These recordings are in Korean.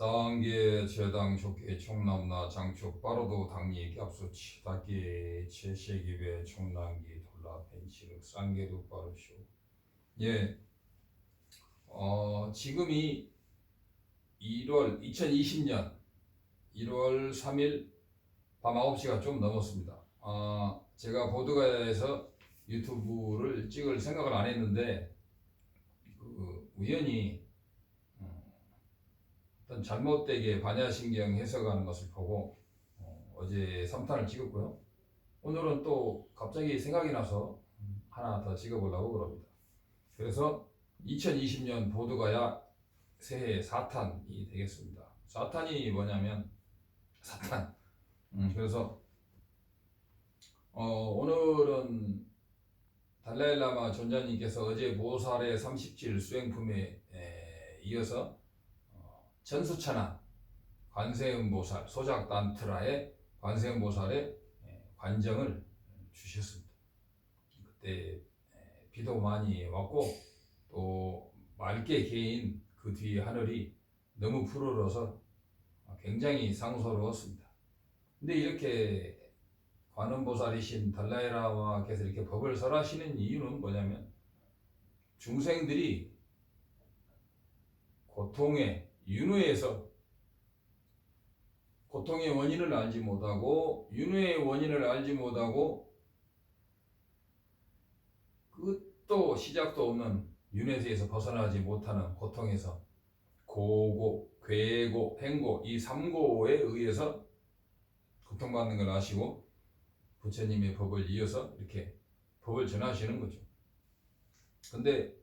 상계 제당 족계 총남나 장촉 빠르도 당리 갑수치 닭기 제세기배 총남기 돌라 벤치르 쌍계도 빠르쇼 예, 어 지금이 1월 2020년 1월 3일 밤 9시가 좀 넘었습니다. 아 제가 보드가에서 유튜브를 찍을 생각을 안 했는데 그 우연히 어떤 잘못되게 반야신경 해석하는 것을 보고 어, 제 3탄을 찍었고요. 오늘은 또 갑자기 생각이 나서 하나 더 찍어보려고 그럽니다. 그래서 2020년 보드가야 새해 4탄이 되겠습니다. 4탄이 뭐냐면 사탄. 음, 그래서 어, 오늘은 달라일라마 존자님께서 어제 모살의 30질 수행품에 에, 이어서 전수천안 관세음보살 소작단트라의 관세음보살의 예, 관정을 주셨습니다. 그때 예, 비도 많이 왔고 또 맑게 개인 그 뒤에 하늘이 너무 푸르러서 굉장히 상소로웠습니다. 근데 이렇게 관음보살이신 달라이라마께서 이렇게 법을 설하시는 이유는 뭐냐면 중생들이 고통에 윤회에서 고통의 원인을 알지 못하고 윤회의 원인을 알지 못하고 끝도 시작도 없는 윤회에서 벗어나지 못하는 고통에서 고고, 괴고, 행고 이 삼고에 의해서 고통받는 걸 아시고 부처님의 법을 이어서 이렇게 법을 전하시는 거죠. 근데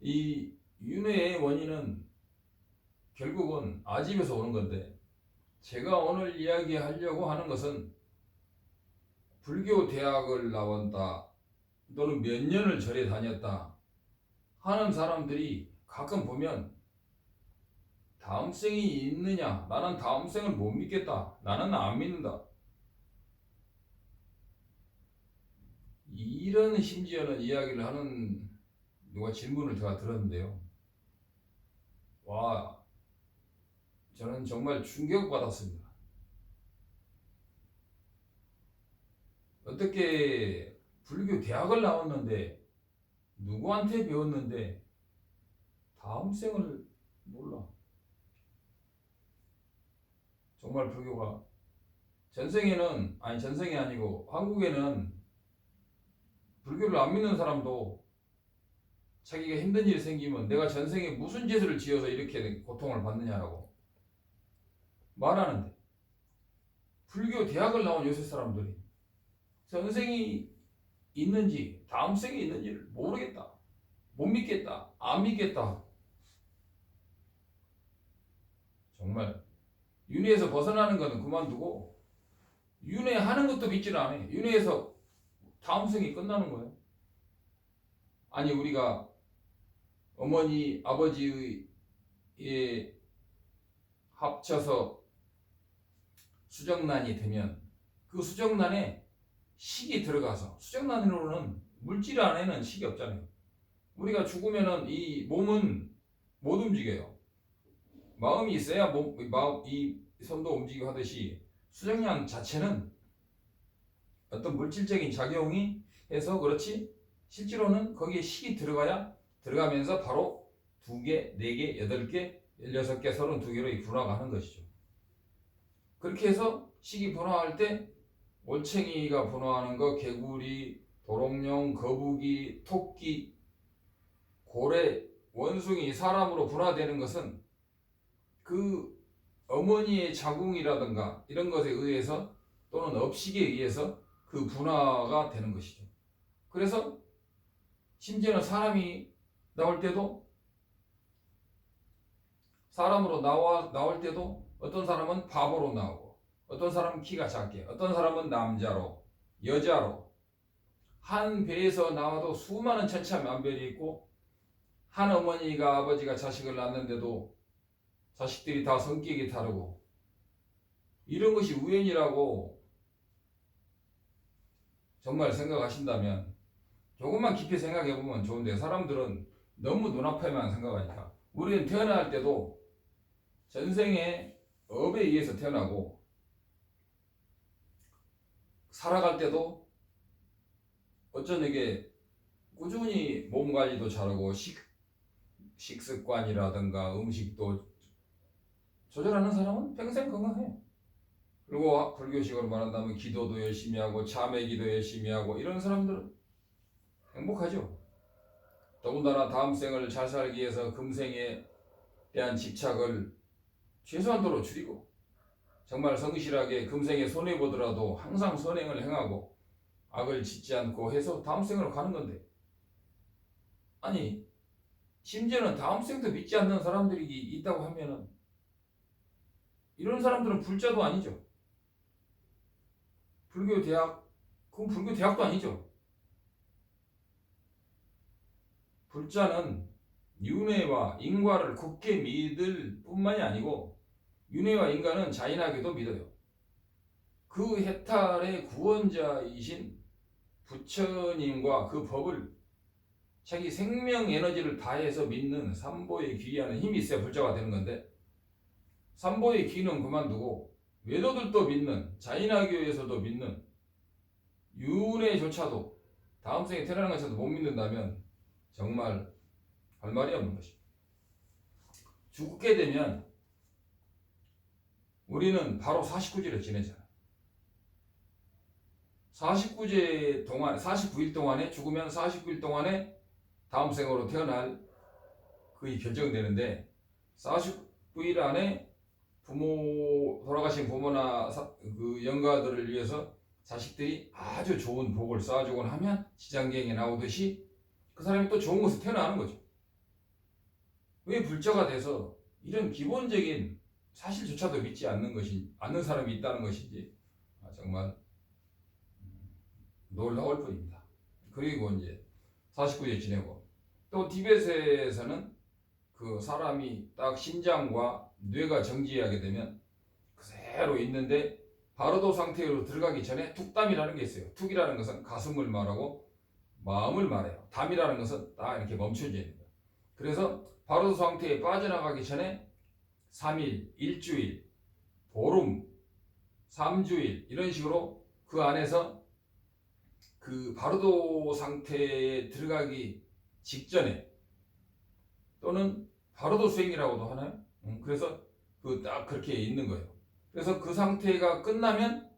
이 윤회의 원인은 결국은 아집에서 오는 건데 제가 오늘 이야기하려고 하는 것은 불교 대학을 나왔다 또는 몇 년을 절에 다녔다 하는 사람들이 가끔 보면 다음 생이 있느냐 나는 다음 생을 못 믿겠다 나는 안 믿는다. 이런 심지어는 이야기를 하는 누가 질문을 제가 들었는데요. 와 저는 정말 충격받았습니다. 어떻게 불교 대학을 나왔는데 누구한테 배웠는데 다음 생을 몰라. 정말 불교가 전생에는 아니 전생이 아니고 한국에는 불교를 안 믿는 사람도 자기가 힘든 일이 생기면 내가 전생에 무슨 죄를 지어서 이렇게 고통을 받느냐라고 말하는데 불교 대학을 나온 요새 사람들이 전생이 있는지 다음 생이 있는지를 모르겠다. 못 믿겠다. 안 믿겠다. 정말 윤회에서 벗어나는 것은 그만두고 윤회하는 것도 믿지를 않아요. 윤회에서 다음 생이 끝나는 거예요. 아니 우리가 어머니 아버지의 합쳐서 수정란이 되면 그 수정란에 식이 들어가서 수정란으로는 물질 안에는 식이 없잖아요. 우리가 죽으면은 이 몸은 못 움직여요. 마음이 있어야 몸, 마음, 이 손도 움직이고 하듯이 수정란 자체는 어떤 물질적인 작용이 해서 그렇지 실제로는 거기에 식이 들어가야 들어가면서 바로 두 개, 네 개, 여덟 개, 열여섯 개, 서른 두 개로 분화가 하는 것이죠. 그렇게 해서 식이 분화할 때 올챙이가 분화하는 거, 개구리, 도롱뇽, 거북이, 토끼, 고래, 원숭이, 사람으로 분화되는 것은 그 어머니의 자궁이라든가 이런 것에 의해서 또는 업식에 의해서 그 분화가 되는 것이죠. 그래서 심지어는 사람이 나올 때도 사람으로 나와 나올 때도 어떤 사람은 바보로 나오고 어떤 사람은 키가 작게 어떤 사람은 남자로 여자로. 한 배에서 나와도 수많은 천차만별이 있고 한 어머니가 아버지가 자식을 낳는데도 자식들이 다 성격이 다르고 이런 것이 우연이라고 정말 생각하신다면 조금만 깊이 생각해 보면 좋은데 사람들은 너무 눈앞에만 생각하니까. 우리는 태어날 때도 전생에 업에 의해서 태어나고 살아갈 때도 어쩐 에게 꾸준히 몸 관리도 잘하고 식, 식습관이라든가 음식도 조절하는 사람은 평생 건강해요. 그리고 불교식으로 말한다면 기도도 열심히 하고 자매 기도 열심히 하고 이런 사람들은 행복하죠. 더군다나 다음 생을 잘 살기 위해서 금생에 대한 집착을 최소한 도로 줄이고 정말 성실하게 금생에 손해 보더라도 항상 선행을 행하고 악을 짓지 않고 해서 다음 생으로 가는 건데 아니 심지어는 다음 생도 믿지 않는 사람들이 있다고 하면은 이런 사람들은 불자도 아니죠. 불교 대학 그건 불교 대학도 아니죠. 불자는 윤회와 인과를 굳게 믿을 뿐만이 아니고 윤회와 인과는 자인하게도 믿어요. 그 해탈의 구원자이신 부처님과 그 법을 자기 생명 에너지를 다해서 믿는 삼보에 귀의하는 힘이 있어야 불자가 되는 건데 삼보의 귀는 그만두고 외도들도 믿는 자인하교에서도 믿는 윤회조차도 다음 생에 태어나는 것조차도 못 믿는다면 정말 할 말이 없는 것입니다. 죽게 되면 우리는 바로 49제를 지내잖아요. 49제 동안, 49일 동안에 죽으면 49일 동안에 다음 생으로 태어날 그이 결정되는데 49일 안에 부모 돌아가신 부모나 사- 그 영가들을 위해서 자식들이 아주 좋은 복을 쌓아주곤 하면 지장경에 나오듯이 그 사람이 또 좋은 곳에 태어나는 거죠. 왜 불자가 돼서 이런 기본적인 사실조차도 믿지 않는 것이 않는 사람이 있다는 것인지 아, 정말 음, 놀라울 뿐입니다. 그리고 이제 49일 지내고 또 티베트에서는 그 사람이 딱 심장과 뇌가 정지하게 되면 그대로 있는데 바로도 상태로 들어가기 전에 툭담이라는 게 있어요. 툭이라는 것은 가슴을 말하고 마음을 말해요. 담이라는 것은 딱 이렇게 멈춰져 있는 거예요. 그래서 바로도 상태에 빠져나가기 전에 3일, 일주일, 보름, 3주일 이런 식으로 그 안에서 그 바로도 상태에 들어가기 직전에 또는 바로도 수행이라고도 하나요? 음, 그래서 그 딱 그렇게 있는 거예요. 그래서 그 상태가 끝나면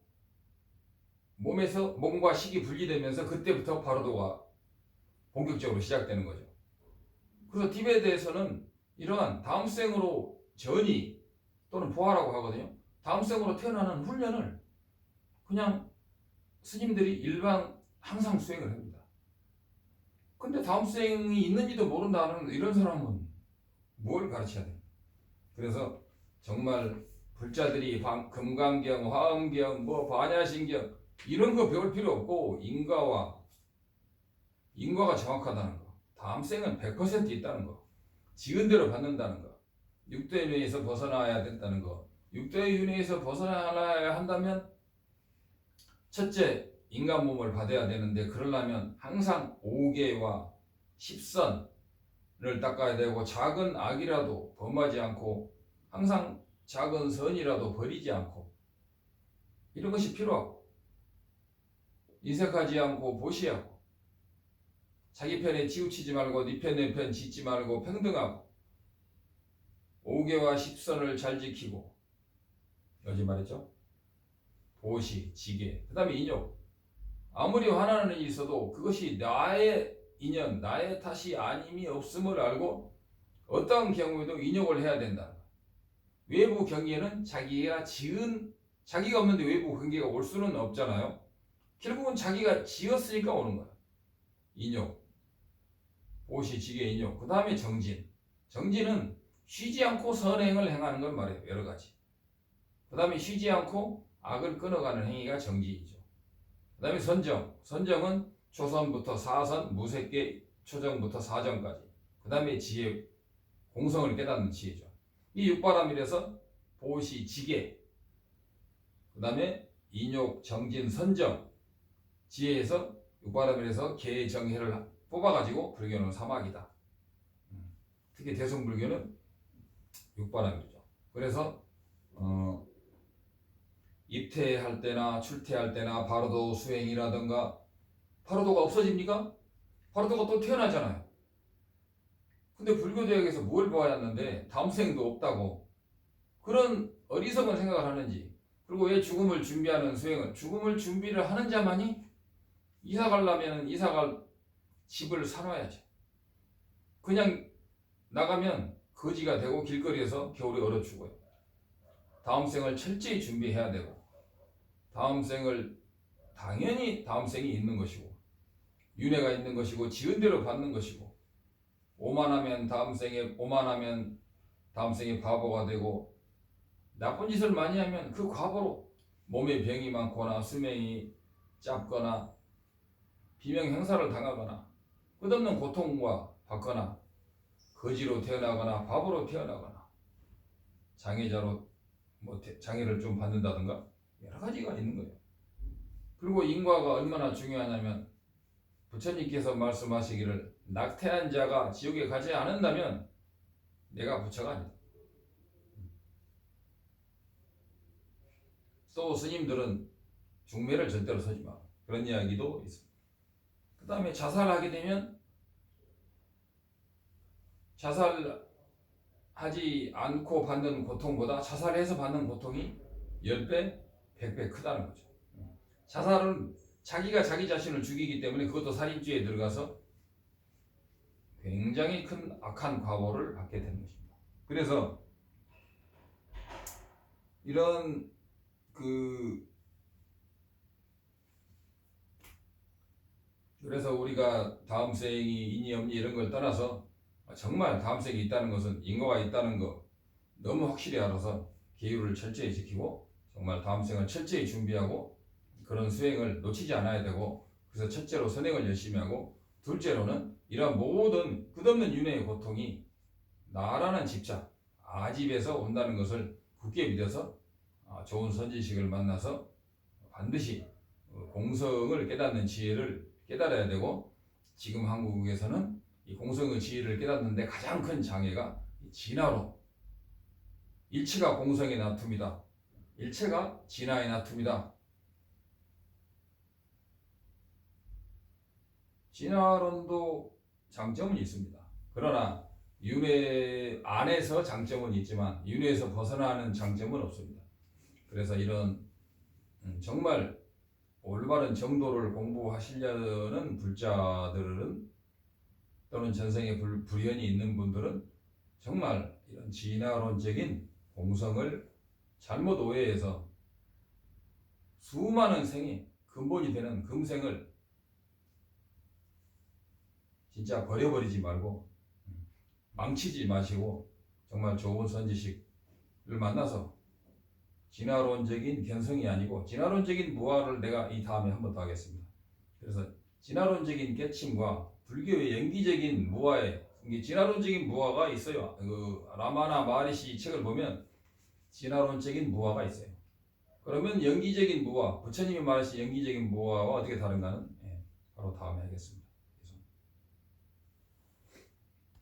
몸에서 몸과 식이 분리되면서 그때부터 바로도가 본격적으로 시작되는 거죠. 그래서 티베트에서는 이러한 다음 생으로 전이 또는 보아라고 하거든요. 다음 생으로 태어나는 훈련을 그냥 스님들이 일반 항상 수행을 합니다. 근데 다음 생이 있는지도 모른다는 이런 사람은 뭘 가르쳐야 돼? 그래서 정말 불자들이 방- 금강경, 화엄경, 뭐 반야신경 이런 거 배울 필요 없고 인과와 인과가 정확하다는 거. 다음 생은 100% 있다는 거. 지은 대로 받는다는 거. 육도의 윤회에서 벗어나야 된다는 거. 육도의 윤회에서 벗어나야 한다면 첫째 인간 몸을 받아야 되는데 그러려면 항상 5개와 10선을 닦아야 되고 작은 악이라도 범하지 않고 항상 작은 선이라도 버리지 않고 이런 것이 필요하고 인색하지 않고 보시하고 자기 편에 치우치지 말고 네편내편 짓지 말고 평등하고 5개와 10선을 잘 지키고 여기 말했죠? 보시, 지게, 그 다음에 인욕 아무리 화나는 일이 있어도 그것이 나의 인연, 나의 탓이 아님이 없음을 알고 어떠한 경우에도 인욕을 해야 된다. 외부 경계는 자기가 지은 자기가 없는데 외부 경계가 올 수는 없잖아요. 결국은 자기가 지었으니까 오는 거야. 인욕, 보시, 지게, 인욕. 그 다음에 정진. 정진은 쉬지 않고 선행을 행하는 걸 말해요. 여러 가지. 그 다음에 쉬지 않고 악을 끊어가는 행위가 정진이죠. 그 다음에 선정. 선정은 초선부터 사선, 무색계, 초정부터 사정까지. 그 다음에 지혜, 공성을 깨닫는 지혜죠. 이 육바람이라서 보시, 지계. 그 다음에 인욕, 정진, 선정. 지혜에서 육바람이라서 개정해를 뽑아가지고 불교는 사막이다. 음. 특히 대성불교는 육바람이죠. 그래서 어, 입퇴할 때나 출퇴할 때나 바로도 수행이라든가 바로도가 없어집니까? 바로도가 또 태어나잖아요. 근데 불교 대학에서 뭘 보았는데 다음 생도 없다고 그런 어리석은 생각을 하는지 그리고 왜 죽음을 준비하는 수행을 죽음을 준비를 하는 자만이 이사 가려면 이사 갈 집을 사놔야죠. 그냥 나가면 거지가 되고 길거리에서 겨울에 얼어 죽어요. 다음 생을 철저히 준비해야 되고 다음 생을 당연히 다음 생이 있는 것이고 윤회가 있는 것이고 지은 대로 받는 것이고 오만하면 다음 생에 오만하면 다음 생에 바보가 되고 나쁜 짓을 많이 하면 그 과보로 몸에 병이 많거나 수명이 짧거나 비명 행사를 당하거나 끝없는 고통과 받거나 거지로 태어나거나 바보로 태어나거나 장애자로 뭐 태- 장애를 좀 받는다든가 여러 가지가 있는 거예요. 그리고 인과가 얼마나 중요하냐면 부처님께서 말씀하시기를 낙태한 자가 지옥에 가지 않는다면 내가 부처가 아니다. 또 스님들은 중매를 절대로 서지 마. 그런 이야기도 있습니다. 그 다음에 자살하게 되면 자살하지 않고 받는 고통보다 자살해서 받는 고통이 10배, 100배 크다는 거죠. 자살은 자기가 자기 자신을 죽이기 때문에 그것도 살인죄에 들어가서 굉장히 큰 악한 과보를 받게 되는 것입니다. 그래서 이런 그 그래서 우리가 다음 생이 있니 없니 이런 걸 떠나서 정말 다음 생이 있다는 것은 인과가 있다는 거 너무 확실히 알아서 계율을 철저히 지키고 정말 다음 생을 철저히 준비하고 그런 수행을 놓치지 않아야 되고 그래서 첫째로 선행을 열심히 하고 둘째로는 이러한 모든 끝없는 윤회의 고통이 나라는 집착 아집에서 온다는 것을 굳게 믿어서 아, 좋은 선지식을 만나서 반드시 어, 공성을 깨닫는 지혜를 깨달아야 되고 지금 한국에서는 이 공성의 지혜를 깨닫는데 가장 큰 장애가 이 진화로 일체가 공성의 나툼이다. 일체가 진화의 나툼이다. 진화론도 장점은 있습니다. 그러나 윤회 안에서 장점은 있지만 윤회에서 벗어나는 장점은 없습니다. 그래서 이런 음, 정말 올바른 정도를 공부하시려는 불자들은 또는 전생에 불, 불연이 있는 분들은 정말 이런 진화론적인 공성을 잘못 오해해서 수많은 생이 근본이 되는 금생을 진짜 버려버리지 말고 망치지 마시고 정말 좋은 선지식을 만나서 진화론적인 견성이 아니고 진화론적인 무화를 내가 이 다음에 한번 더 하겠습니다. 그래서 진화론적인 깨침과 불교의 연기적인 이게 진화론적인 무화가 있어요. 그 라마나 마리시 이 책을 보면 진화론적인 무화가 있어요. 그러면 연기적인 무화, 부처님이 말하신 연기적인 무화와 어떻게 다른가는 예, 바로 다음에 하겠습니다.